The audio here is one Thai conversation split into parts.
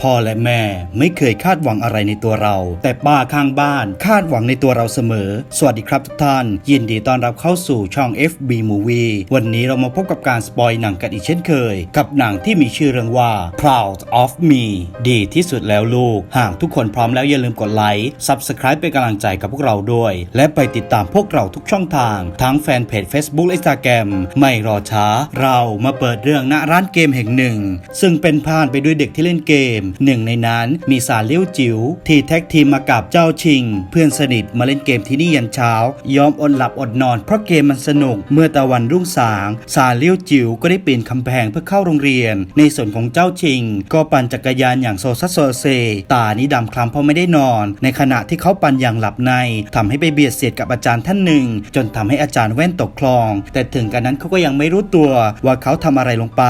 พ่อและแม่ไม่เคยคาดหวังอะไรในตัวเรา แต่ป้าข้างบ้านคาดหวังในตัวเราเสมอ สวัสดีครับทุกท่าน ยินดีต้อนรับเข้าสู่ช่อง FB Movie วันนี้เรามาพบกับการสปอยหนังกันอีกเช่นเคย กับหนังที่มีชื่อเรื่องว่า Proud of Me ดีที่สุดแล้วลูก หากทุกคนพร้อมแล้วอย่าลืมกดไลค์ Subscribe เป็นกำลังใจกับพวกเราด้วย และไปติดตามพวกเราทุกช่องทาง ทั้งแฟนเพจ Facebook และ Instagram ไม่รอช้า เรามาเปิดเรื่องณร้านเกมแห่งหนึ่ง ซึ่งเป็นผ่านไปด้วยเด็กที่เล่นเกมหนึ่งในนั้นมีสารเลี้ยวจิ๋วที่แท็กทีมมากับเจ้าชิง เพื่อนสนิทมาเล่นเกมที่นี่ยันเช้า ยอมอดหลับอดนอน เพราะเกมมันสนุกเมื่อตะวันรุ่งสาง สารเลี้ยวจิ๋วก็ได้ปีนคำแพงเพื่อเข้าโรงเรียน ในส่วนของเจ้าชิง ก็ปั่นจักรยานอย่างโซซัสโซเซ ตานี้ดำคล้ำเพราะไม่ได้นอน ในขณะที่เขาปั่นอย่างหลับในทำให้ไปเบียดเสียดกับอาจารย์ท่านหนึ่ง จนทำให้อาจารย์แว่นตกคลอง แต่ถึงกันนั้นเขาก็ยังไม่รู้ตัวว่าเขาทำอะไรลงไป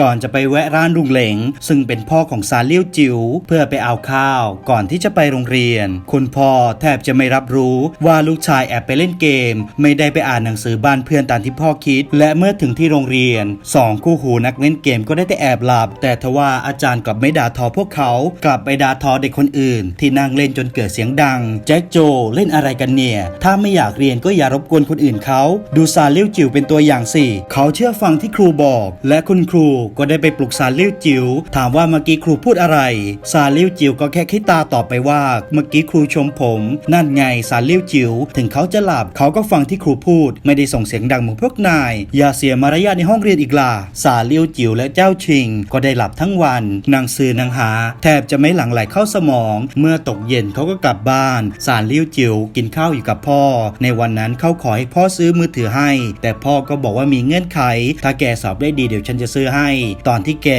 ก่อนจะไปแวะร้านลุงเหลง ซึ่งเป็นพ่อของซาเลี้ยวจิ๋วเพื่อไปเอาข้าว ก่อนที่จะไปโรงเรียน คุณพ่อแทบจะไม่รับรู้ว่าลูกชายแอบไปเล่นเกม ไม่ได้ไปอ่านหนังสือบ้านเพื่อนตามที่พ่อคิด และเมื่อถึงที่โรงเรียนสองคู่หูนักเล่นเกมก็ได้แต่แอบหลับ แต่ทว่าอาจารย์กลับไม่ด่าทอพวกเขา กลับไปด่าทอเด็กคนอื่น ที่นั่งเล่นจนเกิดเสียงดัง แจ็คโจเล่นอะไรกันเนี่ย ถ้าไม่อยากเรียนก็อย่ารบกวนคนอื่นเขาดูซาเลี้ยวจิ๋วเป็นตัวอย่างสิเขาเชื่อฟังที่ครูบอก และคุณครูก็ได้ไปปลุกซาเลี้ยวจิ๋วถามว่าเมื่อกี้ครูพูดอะไร ซาเลียวจิ๋วก็แค่คิดตาตอบไปว่าเมื่อกี้ครูชมผม นั่นไงซาเลียวจิ๋วถึงเขาจะหลับเขาก็ฟังที่ครูพูด ไม่ได้ส่งเสียงดังเหมือนพวกนาย อย่าเสียมารยาทในห้องเรียนอีกล่ะซาเลียวจิ๋วและเจ้าชิง ก็ได้หลับทั้งวันนางซือนางหา แทบจะไม่หลั่งไหลเข้าสมอง เมื่อตกเย็นเขาก็กลับบ้านสาเลียวจิ๋วกินข้าวอยู่กับพ่อ ในวันนั้นเขาขอให้พ่อซื้อมือถือให้ แต่พ่อก็บอกว่ามีเงื่อนไข ถ้าแกสอบได้ดีเดี๋ยวฉันจะซื้อให้ ตอนที่แก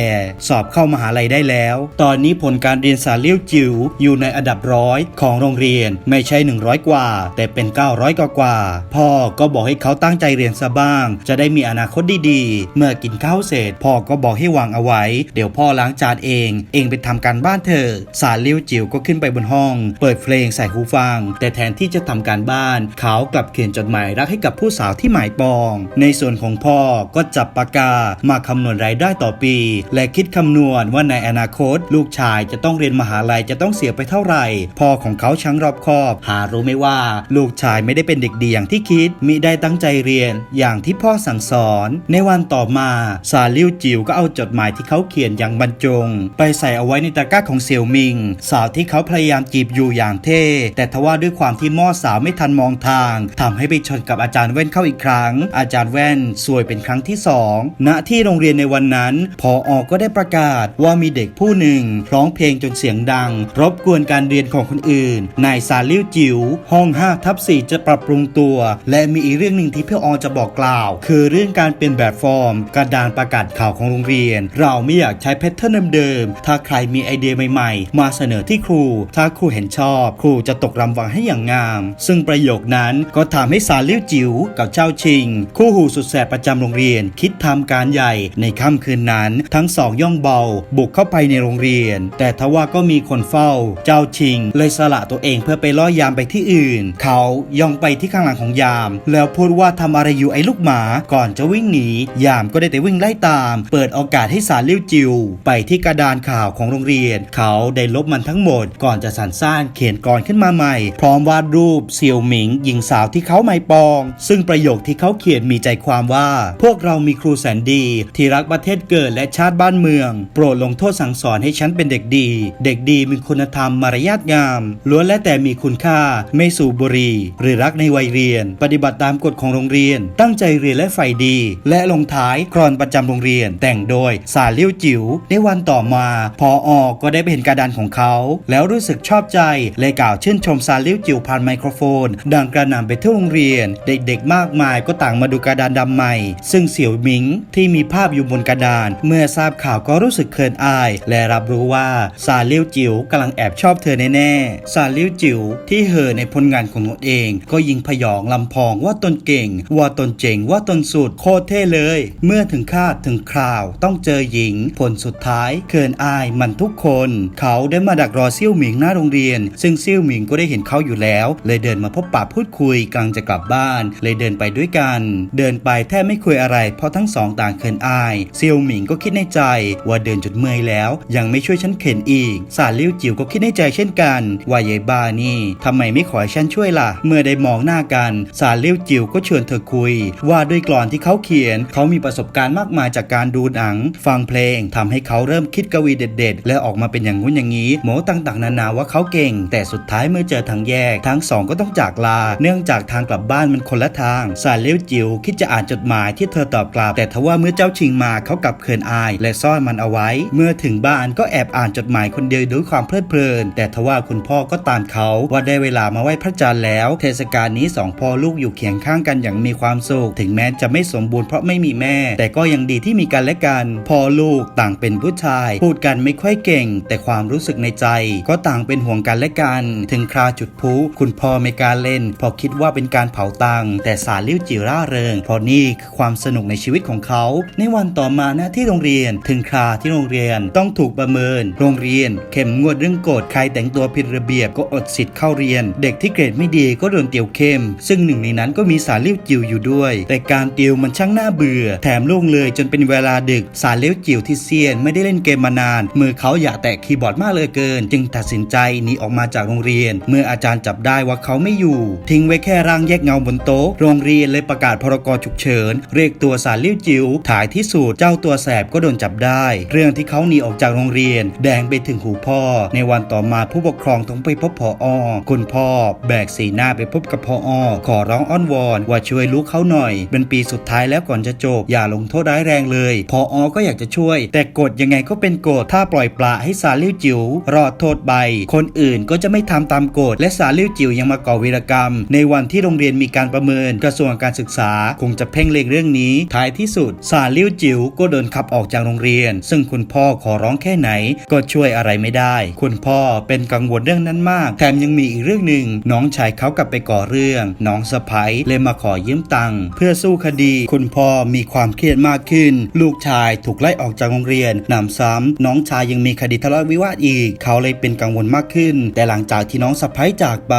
สอบเข้ามหาลัยได้แล้วตอนนี้ผลการเรียนสาเลี้ยวจิ๋วอยู่ในอันดับร้อยของโรงเรียนไม่ใช่ 100 กว่า แต่เป็น 900 กว่ากว่า พ่อก็บอกให้เขาตั้งใจเรียนซะบ้าง จะได้มีอนาคตดีๆ เมื่อกินข้าวเสร็จพ่อก็บอกให้วางเอาไว้ เดี๋ยวพ่อล้างจานเอง เองไปทำการบ้านเถอะสาเลี้ยวจิ๋วก็ขึ้นไปบนห้อง เปิดเพลงใส่หูฟัง แต่แทนที่จะทำการบ้าน เขากลับเขียนจดหมายรักให้กับผู้สาวที่หมายปอง ในส่วนของพ่อก็จับปากกามาคำนวณรายได้ต่อปี และคิดคำนวณว่าในอนาคตลูกชายจะต้องเรียนมหาลัยจะต้องเสียไปเท่าไหร่ พ่อของเขาช่างรอบคอบ หารู้ไหมว่า ลูกชายไม่ได้เป็นเด็กดีอย่างที่คิดมิได้ตั้งใจเรียน อย่างที่พ่อสั่งสอน ในวันต่อมาซาลิวจิวก็เอาจดหมายที่เขาเขียนอย่างบรรจง ไปใส่เอาไว้ในตะกร้าของเสี่ยวมิง สาวที่เขาพยายามจีบอยู่อย่างเท่ แต่ทว่าด้วยความที่ม่อสาวไม่ทันมองทางทำให้ไปชนกับอาจารย์แว่นเข้าอีกครั้ง อาจารย์แว่นสวยเป็นครั้งที่สองณที่โรงเรียนในวันนั้นพอออกก็ได้ประกาศว่ามีเด็กผู้หนึ่งร้องเพลงจนเสียงดัง รบกวนการเรียนของคนอื่น นายซาลิวจิ๋วห้อง5ทับ4จะปรับปรุงตัว และมีอีกเรื่องหนึ่งที่พี่ออจะบอกกล่าว คือเรื่องการเป็นแบบฟอร์ม กระดานประกาศข่าวของโรงเรียน เราไม่อยากใช้แพทเทิร์นเดิมๆถ้าใครมีไอเดียใหม่ๆ มาเสนอที่ครู ถ้าครูเห็นชอบ ครูจะตกรางวัลให้อย่างงาม ซึ่งประโยคนั้นก็ทำให้ซาลิวจิ๋วกับเจ้าชิง คู่หูสุดแสบประจำโรงเรียน คิดทำการใหญ่ในค่ำคืนนั้น ทั้งสองย่องเบา บุกเข้าไปในโรงเรียน แต่ทว่าก็มีคนเฝ้า เจ้าชิง เลยสละตัวเองเพื่อไปล่อยามไปที่อื่น เขาย่องไปที่ข้างหลังของยาม แล้วพูดว่าทำอะไรอยู่ไอ้ลูกหมา ก่อนจะวิ่งหนี ยามก็ได้แต่วิ่งไล่ตาม เปิดโอกาสให้สารเลิ้ยวจิว ไปที่กระดานข่าวของโรงเรียน เขาได้ลบมันทั้งหมด ก่อนจะสรรสร้างเขียนกรขึ้นมาใหม่ พร้อมวาดรูปเซียวหมิง หญิงสาวที่เขาไม่ปอง ซึ่งประโยคที่เขาเขียนมีใจความว่า พวกเรามีครูแสนดี ที่รักประเทศเกิดและชาติบ้านเมือง โปรดลงโทษสั่งสอนให้ฉันเป็นเด็กดี เด็กดีมีคุณธรรมมารยาทงาม ล้วนและแต่มีคุณค่า ไม่สูบบุหรี่หรือรักในวัยเรียน ปฏิบัติตามกฎของโรงเรียน ตั้งใจเรียนและใฝ่ดี และลงท้ายกรอนประจำโรงเรียน แต่งโดยสาเลี้ยวจิ๋วในวันต่อมาพออก็ได้ไปเห็นกระดานของเขา แล้วรู้สึกชอบใจเลยกล่าวชื่นชมซาเลี้ยวจิ๋วผ่านไมโครโฟน ดังกระหน่ำไปทั่วโรงเรียน เด็กๆ มากมายก็ต่างมาดูกระดานดำใหม่ ซึ่งเสี่ยวหมิงที่มีภาพอยู่บนกระดาน เมื่อทราบข่าวก็รู้สึกเขินอาย และรับรู้ว่าซาเลียวจิ๋วกำลังแอบชอบเธอแน่ๆซาเลียวจิ๋วที่เห่อในผลงานของตนเอง ก็ยิงพยองลำพองว่าตนเก่ง ว่าตนเจ๋งว่าตนสุดโคตรเท่เลย เมื่อถึงคาดถึงคราว ต้องเจอหญิง ผลสุดท้ายเขินอายมันทุกคน เขาได้มาดักรอเซี่ยวหมิงหน้าโรงเรียน ซึ่งเซี่ยวหมิงก็ได้เห็นเขาอยู่แล้ว เลยเดินมาพบปะพูดคุยกำลังจะกลับบ้าน เลยเดินไปด้วยกัน เดินไปแทบไม่คุยอะไร เพราะทั้งสองต่างเขินอาย เซี่ยวหมิงก็คิดในใจว่าเดินจนเมื่อยแล้วยังยังไม่ช่วยฉันเข็นอีก สารลิ้วจิ๋วก็คิดในใจเช่นกันว่ายายบ้านี่ทำไมไม่ขอให้ฉันช่วยล่ะ เมื่อได้มองหน้ากัน สารลิ้วจิ๋วก็เชวนเธอคุย ว่าด้วยกลอนที่เขาเขียน เขามีประสบการณ์มากมายจากการดูหนัง ฟังเพลงทำให้เขาเริ่มคิดกวีเด็ด ๆ และออกมาเป็นอย่างงู้นอย่างนี้โมต่างๆ นานาว่าเขาเก่ง แต่สุดท้ายเมื่อเจอทางแยก ทั้งสองก็ต้องจากลา เนื่องจากทางกลับบ้านมันคนละทาง สารเลี้ยวจิ๋วคิดจะอ่านจดหมายที่เธอตอบกลับ แต่ทว่าเมื่อเจ้าชิงมาเขากลับเขินอาย และซ่อนมันเอาไว้ เมื่อถึงบ้านก็แอบอ่านจดหมายคนเดียวด้วยความเพลิดเพลิน แต่ทว่าคุณพ่อก็ตามเขาว่าได้เวลามาไหว้พระจันทร์แล้ว เทศกาลนี้สองพ่อลูกอยู่เคียงข้างกันอย่างมีความสุขถึงแม้จะไม่สมบูรณ์เพราะไม่มีแม่ แต่ก็ยังดีที่มีกันและกันพ่อลูกต่างเป็นผู้ชาย พูดกันไม่ค่อยเก่ง แต่ความรู้สึกในใจ ก็ต่างเป็นห่วงกันและกัน ถึงคราจุดพลุคุณพ่อไม่กล้ารเล่นพอคิดว่าเป็นการเผาตังแต่สารลิ้วจิร่าเริง เพราะนี่คือความสนุกในชีวิตของเขา ในวันต่อมาหน้าที่โรงเรียน ถึงคราที่โรงเรียนต้องถูกประเมิน โรงเรียน เข้มงวดเรื่องกฎใครแต่งตัวผิดระเบียบก็อดสิทธิ์เข้าเรียน เด็กที่เกรดไม่ดีก็โดนเตียวเข้ม ซึ่งหนึ่งในนั้นก็มีสารเลิ้ยวจิ๋วอยู่ด้วย แต่การติวมันช่างน่าเบื่อ แถมล่วงเลยจนเป็นเวลาดึกสารเลิ้ยวจิ๋วที่เซียนไม่ได้เล่นเกมมานาน มือเขาอยากแตะคีย์บอร์ดมากเลยเกิน จึงตัดสินใจหนีออกมาจากโรงเรียน เมื่ออาจารย์จับได้ว่าเขาไม่อยู่ ทิ้งไว้แค่ร่างแยกเงาบนโต๊ะโรงเรียนเลยประกาศพรกฉุกเฉินเรียกตัวสารเลิ้ยวจิ๋วถ่ายที่สุดเจ้าตัวแสบก็โดนจับได้ เรื่องที่เขาหนีออกจากโรงเรียน แดงไปถึงหูพ่อ ในวันต่อมาผู้ปกครองต้องไปพบพออคุณพ่อ แบกสีหน้าไปพบกับพออขอร้องอ้อนวอนว่าช่วยลูกเขาหน่อย เป็นปีสุดท้ายแล้วก่อนจะจบ อย่าลงโทษร้ายแรงเลย พออก็อยากจะช่วย แต่กฎยังไงก็เป็นกฎถ้าปล่อยปละให้สาลิ้วจิ๋วรอดโทษใบ คนอื่นก็จะไม่ทำตามกฎและสาลิ้วจิ๋วยังมาก่อวีรกรรม ในวันที่โรงเรียนมีการประเมินกระทรวงการศึกษา คงจะเพ่งเล็งเรื่องนี้ ท้ายที่สุดสาลิ้วจิ๋วก็โดนขับออกจากโรงเรียน ซึ่งคุณพ่อขอร้องแค่ไหนก็ช่วยอะไรไม่ได้ คุณพ่อเป็นกังวลเรื่องนั้นมาก แถมยังมีอีกเรื่องหนึ่งน้องชายเขากลับไปก่อเรื่องน้องสะพ้ยเลยมาขอยืมตังค์เพื่อสู้คดี คุณพ่อมีความเครียดมากขึ้น ลูกชายถูกไล่ออกจากโรงเรียนหนำซ้ำน้องชายยังมีคดีทะเลาะวิวาทอีก เขาเลยเป็นกังวลมากขึ้น แต่หลังจากที่น้องสะพ้ยจากไป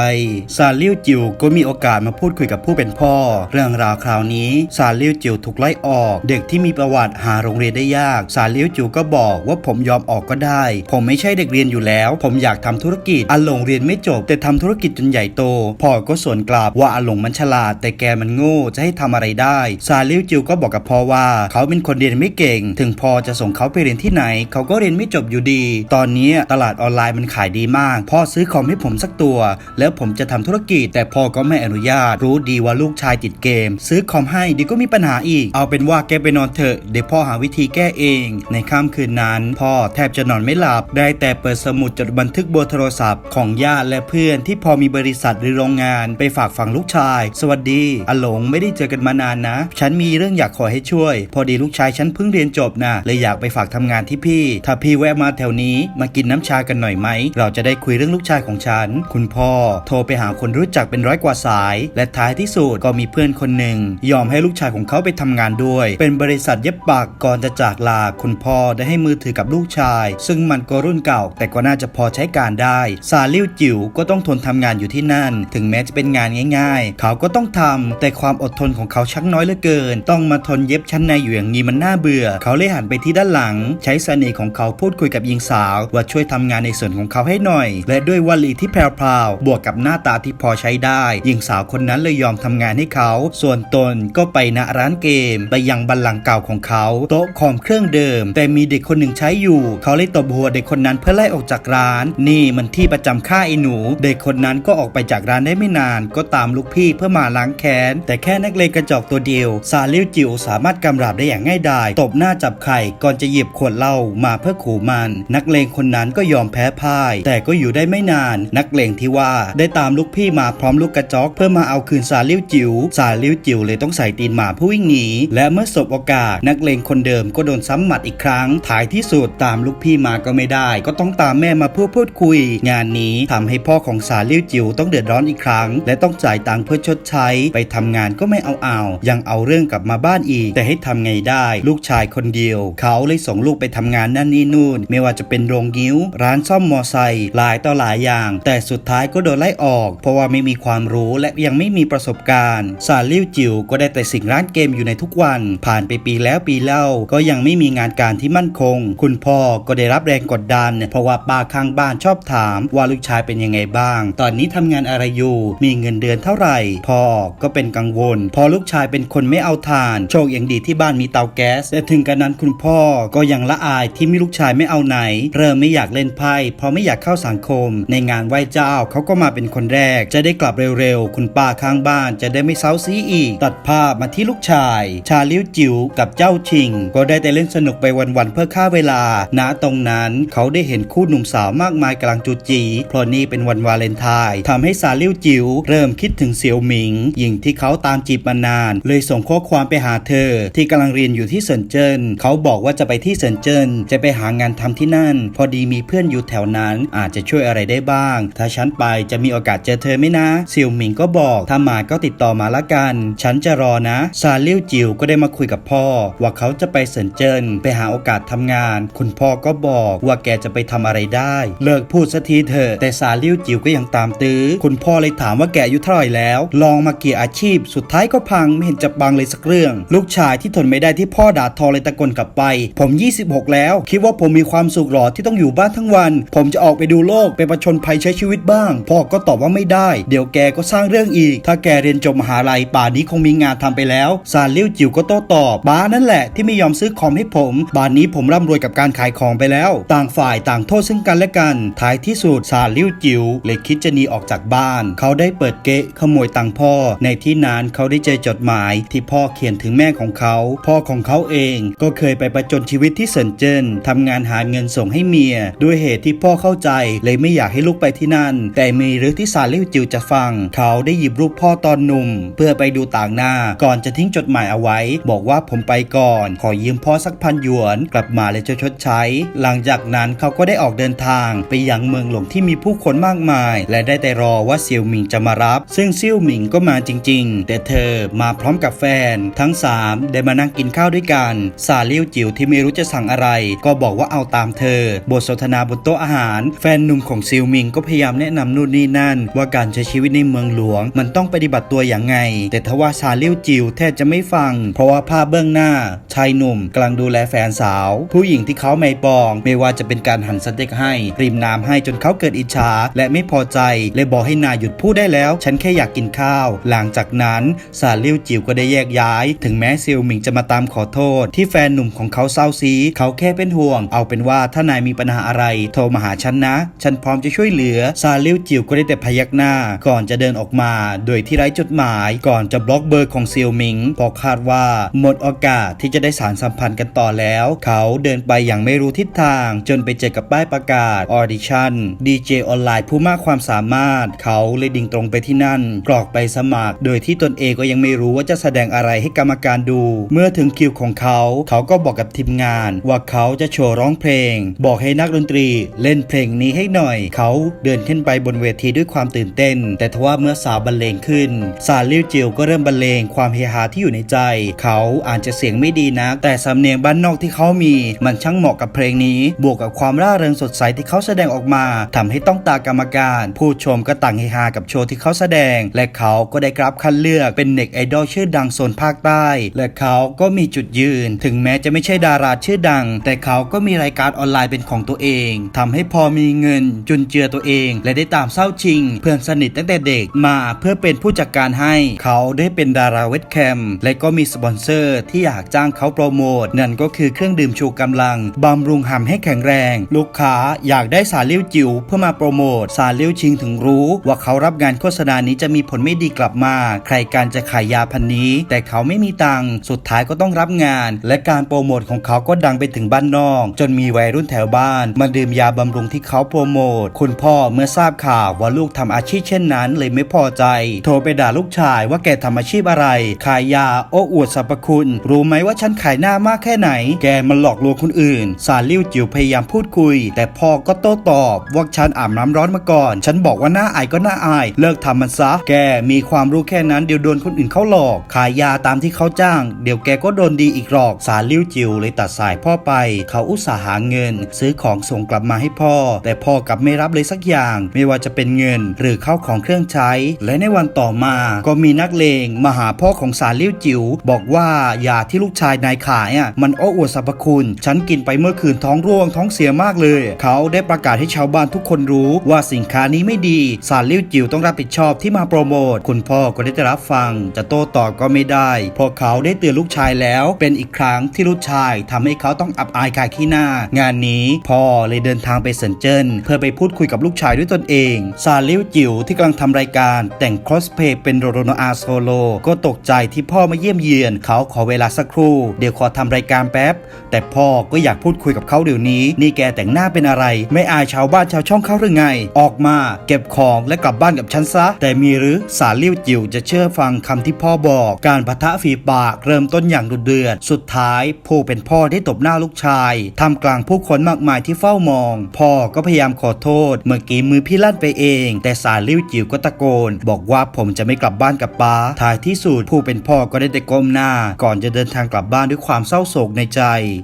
ซาลิวจิวก็มีโอกาสมาพูดคุยกับผู้เป็นพ่อ เรื่องราวคราวนี้ซาลิวจิวถูกไล่ออก เด็กที่มีประวัติหาโรงเรียนได้ยากซาลิวจิวก็บอกว่าผมยอมออกก็ได้ ผมไม่ใช่เด็กเรียนอยู่แล้ว ผมอยากทำธุรกิจอาหลงเรียนไม่จบ แต่ทำธุรกิจจนใหญ่โต พ่อก็สวนกลับว่าอาหลงมันฉลาด แต่แกมันโง่จะให้ทำอะไรได้ ซาลิวจิวก็บอกกับพ่อว่า เขาเป็นคนเรียนไม่เก่ง ถึงพ่อจะส่งเขาไปเรียนที่ไหน เขาก็เรียนไม่จบอยู่ดี ตอนนี้ตลาดออนไลน์มันขายดีมาก พ่อซื้อคอมให้ผมสักตัว แล้วผมจะทำธุรกิจ แต่พ่อก็ไม่อนุญาต รู้ดีว่าลูกชายติดเกม ซื้อคอมให้ดีก็มีปัญหาอีก เอาเป็นว่าแกไปนอนเถอะ เดี๋ยวพ่อหาวิธีแก้เอง ในค่ำคืนนั้น พ่อแทบจะนอนไม่หลับ ได้แต่เปิดสมุดจดบันทึกเบอร์โทรศัพท์ของญาติและเพื่อนที่พอมีบริษัทหรือโรงงานไปฝากฝังลูกชาย สวัสดีอาหลงไม่ได้เจอกันมานานนะ ฉันมีเรื่องอยากขอให้ช่วย พอดีลูกชายฉันเพิ่งเรียนจบนะเลยอยากไปฝากทำงานที่พี่ ถ้าพี่แวะมาแถวนี้มากินน้ำชากันหน่อยไหม เราจะได้คุยเรื่องลูกชายของฉัน คุณพ่อ โทรไปหาคนรู้จักเป็นร้อยกว่าสาย และท้ายที่สุดก็มีเพื่อนคนหนึ่ง ยอมให้ลูกชายของเขาไปทำงานด้วย เป็นบริษัทเย็บปักก่อนจะจากลาคุณพ่อได้ให้มือถือกับลูกชายซึ่งมันก็รุ่นเก่า แต่ก็น่าจะพอใช้การได้ ซาลิวจิ๋วก็ต้องทนทำงานอยู่ที่นั่น ถึงแม้จะเป็นงานง่าย ๆ เขาก็ต้องทำแต่ความอดทนของเขาชักน้อยเหลือเกิน ต้องมาทนเย็บชั้นในอยู่อย่างนี้มันน่าเบื่อ เขาเลยหันไปที่ด้านหลัง ใช้เสน่ห์ของเขาพูดคุยกับหญิงสาว ว่าช่วยทำงานในส่วนของเขาให้หน่อย และด้วยวลีที่แพรวๆบวกกับหน้าตาที่พอใช้ได้หญิงสาวคนนั้นเลยยอมทำงานให้เขา ส่วนตนก็ไปณร้านเกม ไปยังบัลลังก์เก่าของเขา โต๊ะคอมเครื่องเดิม แต่มีเด็กคนหนึ่งใช้อยู่เขาเลยตบหัวเด็กคนนั้นเพื่อไล่ออกจากร้าน นี่มันที่ประจำค่าไอ้หนู เด็กคนนั้นก็ออกไปจากร้านได้ไม่นาน ก็ตามลูกพี่เพื่อมาล้างแค้น แต่แค่นักเลงกระจอกตัวเดียว ซาลิวจิวสามารถกำราบได้อย่างง่ายดายตบหน้าจับไข่ก่อนจะหยิบขวดเหล้ามาเพื่อขู่มัน นักเลงคนนั้นก็ยอมแพ้พ่าย แต่ก็อยู่ได้ไม่นาน นักเลงที่ว่าได้ตามลูกพี่มาพร้อมลูกกระจอกเพื่อมาเอาคืนซาลิวจิวซาลิวจิวเลยต้องใส่ตีนหมาเพื่อวิ่งหนีและเมื่อสบโอกาสนักเลงคนเดิมก็โดนซ้ำหมัดอีกครั้งท้ายที่สุดตามลูกพี่มาก็ไม่ได้ ก็ต้องตามแม่มาเพื่อพูดคุย งานนี้ทำให้พ่อของซาลิวจิ๋วต้องเดือดร้อนอีกครั้ง และต้องจ่ายตังค์เพื่อชดใช้ ไปทำงานก็ไม่เอาเอายังเอาเรื่องกลับมาบ้านอีก แต่ให้ทำไงได้ ลูกชายคนเดียว เขาเลยส่งลูกไปทำงานนั่นนี่นู่น ไม่ว่าจะเป็นโรงงิ้ว ร้านซ่อมมอไซค์หลายต่อหลายอย่าง แต่สุดท้ายก็โดนไล่ออก เพราะว่าไม่มีความรู้และยังไม่มีประสบการณ์ซาลิวจิ๋วก็ได้แต่สิ่งร้านเกมอยู่ในทุกวัน ผ่านไปปีแล้วปีเล่าก็ยังไม่มีงานการที่มั่นคง คุณพ่อก็ได้รับแรงกดดัน เพราะว่าป้าข้างบ้านชอบถามว่าลูกชายเป็นยังไงบ้าง ตอนนี้ทำงานอะไรอยู่ มีเงินเดือนเท่าไหร่พ่อก็เป็นกังวล พอลูกชายเป็นคนไม่เอาทาน โชคยังดีที่บ้านมีเตาแก๊ส แต่ถึงกันนั้นคุณพ่อก็ยังละอายที่มีลูกชายไม่เอาไหน เริ่มไม่อยากเล่นไพ่เพราะไม่อยากเข้าสังคม ในงานไหว้เจ้าเขาก็มาเป็นคนแรก จะได้กลับเร็วๆ คุณป้าข้างบ้านจะได้ไม่เซาซีอีก ตัดภาพมาที่ลูกชาย ชาลิ้วจิ๋วกับเจ้าชิง ก็ได้แต่เล่นสนุกไปวันๆเพื่อฆ่าเวลาณณตรงนั้น เขาได้เห็นคู่หนุ่มสาวมากมายกำลังจูจีเพราะนี่เป็นวันวาเลนไทน์ทำให้ซาลิ้วจิ๋วเริ่มคิดถึงเสี่ยวหมิง หญิงที่เขาตามจีบมานาน เลยส่งข้อความไปหาเธอ ที่กำลังเรียนอยู่ที่เซินเจิ้นเขาบอกว่าจะไปที่เซินเจิ้นจะไปหางานทำที่นั่น พอดีมีเพื่อนอยู่แถวนั้นอาจจะช่วยอะไรได้บ้าง ถ้าฉันไปจะมีโอกาสเจอเธอไหมนะเสี่ยวหมิงก็บอกถ้ามาก็ติดต่อมาละกัน ฉันจะรอนะซาลิ้วจิ๋วก็ได้มาคุยกับพ่อ ว่าเขาจะไปเซินเจิ้นไปหาโอกาสทำงาน คุณพ่อก็บอกว่าแกจะไปทำอะไรได้ เลิกพูดสักทีเถอะแต่ซาลิ้วจิ๋วก็ยังตามตื้อ คุณพ่อเลยถามว่าแกอายุเท่าไหร่แล้ว ลองมาเกี่ยอาชีพ สุดท้ายก็พังไม่เห็นจะบังเลยสักเรื่อง ลูกชายที่ทนไม่ได้ที่พ่อด่าทอเลยตะโกนกลับไป ผม 26 แล้ว คิดว่าผมมีความสุขหรอที่ต้องอยู่บ้านทั้งวัน ผมจะออกไปดูโลกไปประชนภัยใช้ชีวิตบ้าง พ่อก็ตอบว่าไม่ได้ เดี๋ยวแกก็สร้างเรื่องอีก ถ้าแกเรียนจบมหาลัยป่านี้คงมีงานทำไปแล้วซาลิ้วจิ๋วก็โต้ตอบบ้านั่นแหละที่ไม่ยอมซื้อคอมให้ผม บ้านนี้ผมร่ำรวยกับการขายของไปแล้ว ต่างฝ่ายต่างโทษซึ่งกันและกัน ท้ายที่สุดซาลิ้วจิ๋วเลยคิดจะหนีออกจากบ้าน เขาได้เปิดเกะขโมยตังพ่อ ในที่นั้นเขาได้เจอจดหมายที่พ่อเขียนถึงแม่ของเขา พ่อของเขาเองก็เคยไปประจนชีวิตที่เซินเจิ้นทำงานหาเงินส่งให้เมีย ด้วยเหตุที่พ่อเข้าใจเลยไม่อยากให้ลูกไปที่นั่น แต่มีหรือที่ซาลิ้วจิ๋วจะฟัง เขาได้หยิบรูปพ่อตอนหนุ่ม เพื่อไปดูต่างหน้า ก่อนจะทิ้งจดหมายเอาไว้ บอกว่าผมไปก่อน ขอยืมพ่อสักพันหยวน กลับมาและจะชดใช้หลังจากนั้นเขาก็ได้ออกเดินทางไปยังเมืองหลวงที่มีผู้คนมากมาย และได้แต่รอว่าเซียวหมิงจะมารับ ซึ่งเซียวหมิงก็มาจริง ๆ แต่เธอมาพร้อมกับแฟน ทั้งสามได้มานั่งกินข้าวด้วยกันซาเลิ้วจิ๋วที่ไม่รู้จะสั่งอะไร ก็บอกว่าเอาตามเธอ บทสนทนาบนโต๊ะอาหาร แฟนหนุ่มของซิวหมิงก็พยายามแนะนำนู่นนี่นั่น ว่าการใช้ชีวิตในเมืองหลวง มันต้องปฏิบัติตัวอย่างไง แต่ทว่าซาเลิ้วจิ๋วแทบจะไม่ฟัง เพราะว่าภาพเบื้องหน้าชายหนุ่มกำลังดูแลแฟนสาว ผู้หญิงที่เขาไม่ปอง ไม่ว่าจะเป็นการหั่นสเต็กให้ริมน้ำให้จนเขาเกิดอิจฉาและไม่พอใจเลยบอกให้นายหยุดพูดได้แล้ว ฉันแค่อยากกินข้าว หลังจากนั้นซาเลิ้วจิ๋วก็ได้แยกย้าย ถึงแม้เซียวหมิงจะมาตามขอโทษ ที่แฟนหนุ่มของเขาเศร้าซีเขาแค่เป็นห่วง เอาเป็นว่าถ้านายมีปัญหาอะไร โทรมาหาฉันนะ ฉันพร้อมจะช่วยเหลือซาเลิ้วจิ๋วก็ได้แต่พยักหน้า ก่อนจะเดินออกมา โดยที่ไร้จดหมาย ก่อนจะบล็อกเบอร์ของเซียวหมิงเพอคาดว่าหมดโอกาสที่จะได้สารสัมพันธ์กันต่อแล้ว เขาเดินไปอย่างไม่รู้ทิศทางจนไปเจอกับป้ายประกาศออดิชั่นดีเจออนไลน์ผู้มากความสามารถ เขาเลยดิ่งตรงไปที่นั่น กรอกไปสมัคร โดยที่ตนเองก็ยังไม่รู้ว่าจะแสดงอะไรให้กรรมการดู เมื่อถึงคิวของเขา เขาก็บอกกับทีมงาน ว่าเขาจะโชว์ร้องเพลง บอกให้นักดนตรีเล่นเพลงนี้ให้หน่อย เขาเดินขึ้นไปบนเวทีด้วยความตื่นเต้น แต่ทว่าเมื่อสาวบรรเลงขึ้นซาลิวจิวก็เริ่มบรรเลงความเฮฮาที่อยู่ในใจ เขาอาจจะเสียงไม่ดีนักแต่สำเนียงบ้านนอกที่เขามีมันช่างเหมาะกับเพลงนี้ บวกกับความร่าเริงสดใสที่เขาแสดงออกมาทำให้ต้องตากรรมการ ผู้ชมก็ต่างเฮฮากับโชว์ที่เขาแสดง และเขาก็ได้รับคัดเลือกเป็นเน็กไอดอลชื่อดังโซนภาคใต้ และเขาก็มีจุดยืน ถึงแม้จะไม่ใช่ดาราชื่อดัง แต่เขาก็มีรายการออนไลน์เป็นของตัวเองทำให้พอมีเงินจุนเจือตัวเอง และได้ตามเศร้าชิง เพื่อนสนิทตั้งแต่เด็กมาเพื่อเป็นผู้จัดการให้ เขาได้เป็นดาราเวทแคมและก็มีสปอนเซอร์ที่อยากจ้างเขาโปรโมทนั่นก็คือเครื่องดื่มชูกำลังบำรุงหำให้แข็งแรง ลูกค้าอยากได้สาเลิ่วจิ๋วเพื่อมาโปรโมทสาเลิ่วชิงถึงรู้ว่าเขารับงานโฆษณานี้จะมีผลไม่ดีกลับมา ใครการจะขายยาพันนี้ แต่เขาไม่มีตังค์สุดท้ายก็ต้องรับงาน และการโปรโมทของเขาก็ดังไปถึงบ้านนอก จนมีวัยรุ่นแถวบ้าน มาดื่มยาบำรุงที่เขาโปรโมทคุณพ่อเมื่อทราบข่าวว่าลูกทำอาชีพเช่นนั้น เลยไม่พอใจ โทรไปด่าลูกชายว่าแกทำอาชีพอะไร ขายยาโอ้อวดสรรพคุณ รู้ไหมว่าฉันขายหน้ามากแค่ไหน แกมันหลอกลวงคนอื่นสลิ่วจิ๋วพยายามพูดคุย แต่พ่อก็โต้ตอบว่าฉันอาบน้ำร้อนมาก่อน ฉันบอกว่าหน้าอายก็หน้าอาย เลิกทำมันซะ แกมีความรู้แค่นั้นเดี๋ยวโดนคนอื่นเขาหลอก ขายยาตามที่เขาจ้าง เดี๋ยวแกก็โดนดีอีกหรอก สาลิ่วจิ๋วเลยตัดสายพ่อไป เขาอุตส่าห์หาเงิน ซื้อของส่งกลับมาให้พ่อ แต่พ่อกลับไม่รับเลยสักอย่าง ไม่ว่าจะเป็นเงิน หรือข้าวของเครื่องใช้ และในวันต่อมา ก็มีนักเลงมาหาพ่อของสาลิ่วจิ๋วบอกว่ายาที่ลูกชายนายขายอะมันโอ้อวดสรรพคุณ ฉันกินไปเมื่อคืนท้องร่วงท้องเสียมากเลย เขาได้ประกาศให้ชาวบ้านทุกคนรู้ว่าสินค้านี้ไม่ดี สารลิ้วจิ๋วต้องรับผิดชอบที่มาโปรโมท คุณพ่อก็ได้แต่รับฟัง จะโต้ตอบก็ไม่ได้ เพราะเขาได้เตือนลูกชายแล้ว เป็นอีกครั้งที่ลูกชายทำให้เขาต้องอับอายขายขี้หน้า งานนี้พ่อเลยเดินทางไปเซินเจิ้นเพื่อไปพูดคุยกับลูกชายด้วยตนเองซาลิ้วจิ๋วที่กำลังทำรายการแต่งคอสเพย์เป็นโรโรโนอาโซโลก็ตกใจที่พ่อมาเยี่ยมเยียน เขาขอเวลาสักครู่ เดี๋ยวขอทำรายการแป๊บ แต่พ่อก็อยากพูดคุยกับเขาเดี๋ยวนี้ นี่แกแต่งหน้าเป็นอะไร ไม่อายชาวบ้านชาวช่องเขาหรือไง ออกมา เก็บของและกลับบ้านกับฉันซะ แต่มีหรือสารลิ้วจิ๋วจะเชื่อฟังคำที่พ่อบอก การปะทะฝีปากเริ่มต้นอย่างดุเดือด สุดท้ายผู้เป็นพ่อได้ตบหน้าลูกชายทำกลางผู้คนมากมายที่เฝ้ามอง พ่อก็พยายามขอโทษ เมื่อกี้มือพี่ลั่นไปเอง แต่สารลิ้วจิ๋วก็ตะโกน บอกว่าผมจะไม่กลับบ้านกับป้าท้ายที่สุดผู้เป็นพ่อก็ได้แต่ก้มหน้า ก่อนจะเดินทางกลับบ้านด้วยความเศร้าโศกในใจ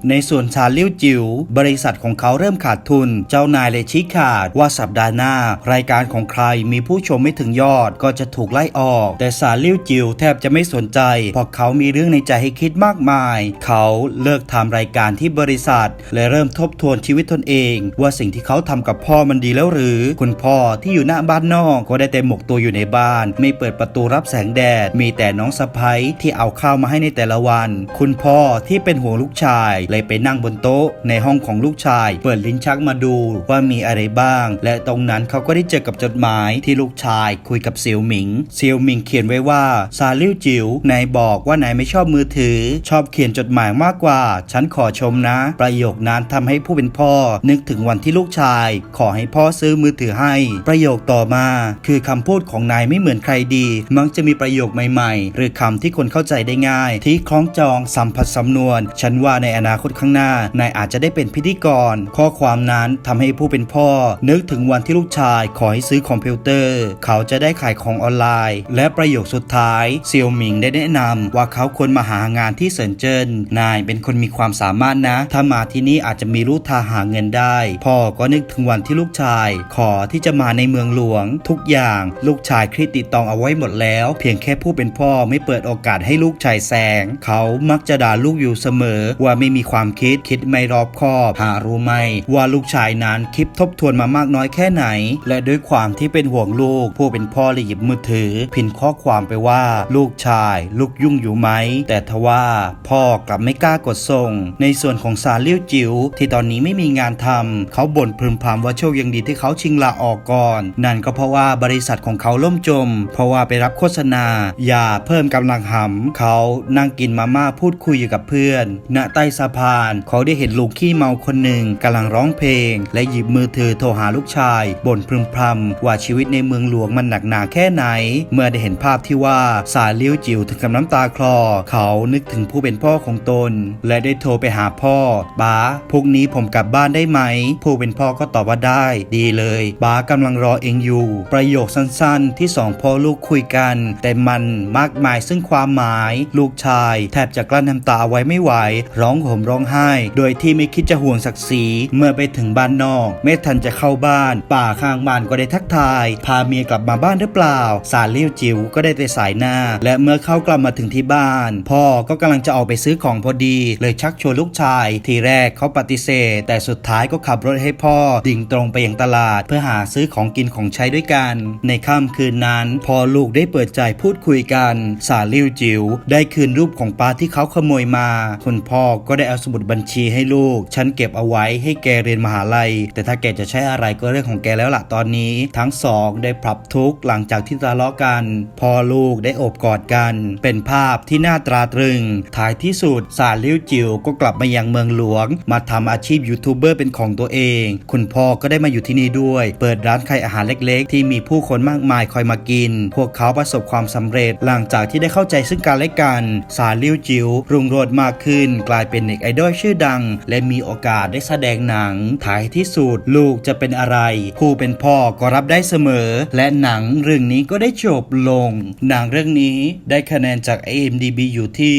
ในส่วนชาลิ้วจิ๋วบริษัทของเขาเริ่มขาดทุน เจ้านายเลยชี้ขาดว่าสัปดาห์หน้า รายการของใครมีผู้ชมไม่ถึงยอดก็จะถูกไล่ออก แต่สารลิ้วจิ๋วแทบจะไม่สนใจเพราะเขามีเรื่องในใจให้คิดมากมาย เขาเลิกทำรายการที่บริษัท และเริ่มทบทวนชีวิตตนเอง ว่าสิ่งที่เขาทำกับพ่อมันดีแล้วหรือ คุณพ่อที่อยู่หน้าบ้านนอกก็ได้แต่หมกตัวอยู่ในบ้าน ไม่เปิดประตูรับแสงแดดมีแต่น้องสะพ้ยที่เอาข้าวมาให้ในแต่ละวัน คุณพ่อที่เป็นห่วงลูกชายเลยไปนั่งบนโต๊ะในห้องของลูกชาย เปิดลิ้นชักมาดูว่ามีอะไรบ้าง และตรงนั้นเขาก็ได้เจอกับจดหมายที่ลูกชายคุยกับเซียวหมิง เซียวหมิงเขียนไว้ว่าซาลิ่วจิ๋วนายบอกว่านายไม่ชอบมือถือ ชอบเขียนจดหมายมากกว่า ฉันขอชมนะ ประโยคนั้นทำให้ผู้เป็นพ่อ นึกถึงวันที่ลูกชาย ขอให้พ่อซื้อมือถือให้ ประโยคต่อมา คือคำพูดของนายไม่เหมือนใครดี มักจะมีประโยคใหม่ๆ หรือคำที่คนเข้าใจได้ง่าย ที่คล้องจองสัมผัสสำนวน ฉันว่าในอนาคตข้างหน้านายอาจจะได้เป็นพิธีกร ข้อความนั้นทำให้ผู้เป็นพ่อ นึกถึงวันที่ลูกชายขอให้ซื้อคอมพิวเตอร์ เขาจะได้ขายของออนไลน์ และประโยคสุดท้ายเซียวหมิงได้แนะนำว่าเขาควรมาหางานที่เซินเจิ้นนายเป็นคนมีความสามารถนะ ถ้ามาที่นี่อาจจะมีรูทางหาเงินได้ พ่อก็นึกถึงวันที่ลูกชาย ขอที่จะมาในเมืองหลวง ทุกอย่างลูกชายคลิติดตองเอาไว้หมดแล้ว เพียงแค่ผู้เป็นพ่อไม่เปิดโอกาสให้ลูกชายแซงเขามักจะด่าลูกอยู่เสมอว่าไม่มีความคิดคิดไม่รอบคอบ หารู้ไหมว่าลูกชายนั้นคิดทบทวนมามากน้อยแค่ไหน และด้วยความที่เป็นห่วงลูก ผู้เป็นพ่อเลยหยิบมือถือ พิมพ์ข้อความไปว่าลูกชาย ลูกยุ่งอยู่ไหม แต่ทว่าพ่อกลับไม่กล้ากดส่ง ในส่วนของซาเลี้ยวจิ๋วที่ตอนนี้ไม่มีงานทำเขาบ่นพึมพำว่าโชคยังดีที่เขาชิงลาออกก่อน นั่นก็เพราะว่าบริษัทของเขาล่มจม เพราะว่าไปรับโฆษณายาเพิ่มกำลังหำเขานั่งกินมาม่าพูดคุยอยู่กับเพื่อน ณใต้สะพาน เขาได้เห็นลุงขี้เมาคนหนึ่งกำลังร้องเพลง และหยิบมือถือโทรหาลูกชายบ่นพึมพำว่าชีวิตในเมืองหลวงมันหนักหนาแค่ไหน เมื่อได้เห็นภาพที่ว่าสาเลี้ยวจิ๋วถึงกับน้ำตาคลอ เขานึกถึงผู้เป็นพ่อของตน และได้โทรไปหาพ่อบ้าพรุ่งนี้ผมกลับบ้านได้ไหม ผู้เป็นพ่อก็ตอบว่าได้ ดีเลยบ้ากำลังรอเองอยู่ ประโยคสั้นๆ ที่สองพ่อลูกคุยกัน แต่มันมากมายซึ่งความหมาย ลูกชาย แทบจะกลั้นน้ำตาเอาไว้ไม่ไหว ร้องห่มร้องไห้ โดยที่ไม่คิดจะห่วงศักดิ์ศรีเมื่อไปถึงบ้านนอก ไม่ทันจะเข้าบ้าน ป่าข้างบ้านก็ได้ทักทาย พาเมียกลับมาบ้านหรือเปล่า สารเลี้ยวจิ๋วก็ได้แต่สายหน้า และเมื่อเข้ากลับมาถึงที่บ้าน พ่อก็กำลังจะออกไปซื้อของพอดี เลยชักชวนลูกชาย ทีแรกเขาปฏิเสธ แต่สุดท้ายก็ขับรถให้พ่อ ดิ่งตรงไปยังตลาด เพื่อหาซื้อของกินของใช้ด้วยกัน ในค่ำคืนนั้น พอลูกได้เปิดใจพูดคุยกัน สารลิ้วจิ๋วได้คืนรูปของป้าที่เขาขโมยมา คุณพ่อก็ได้เอาสมุดบัญชีให้ลูกฉันเก็บเอาไว้ให้แกเรียนมหาลัย แต่ถ้าแกจะใช้อะไรก็เรื่องของแกแล้วล่ะตอนนี้ ทั้งสองได้ปรับทุกข์หลังจากที่ทะเลาะกันพ่อลูกได้โอบกอดกัน เป็นภาพที่น่าตราตรึง ท้ายที่สุดสารลิ้วจิ๋วก็กลับมายังเมืองหลวง มาทำอาชีพยูทูบเบอร์เป็นของตัวเอง คุณพ่อก็ได้มาอยู่ที่นี่ด้วย เปิดร้านขายอาหารเล็กๆ ที่มีผู้คนมากมายคอยมากิน พวกเขาประสบความสำเร็จ หลังจากที่ได้เข้าใจซึ่งกันและกัน สารลิ้วจิ๋วรุ่งโรจน์มากขึ้น กลายเป็นเน็ตไอดอลชื่อดัง และได้มีโอกาสได้แสดงหนังท้ายที่สุดลูกจะเป็นอะไร ผู้เป็นพ่อก็รับได้เสมอ และหนังเรื่องนี้ก็ได้จบลง หนังเรื่องนี้ได้คะแนนจาก IMDB อยู่ที่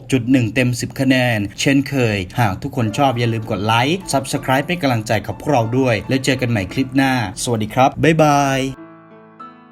6.1 เต็ม 10 คะแนน เช่นเคย หากทุกคนชอบอย่าลืมกดไลค์ Subscribe เป็นกำลังใจกับพวกเราด้วย แล้วเจอกันใหม่คลิปหน้า สวัสดีครับ บ๊ายบาย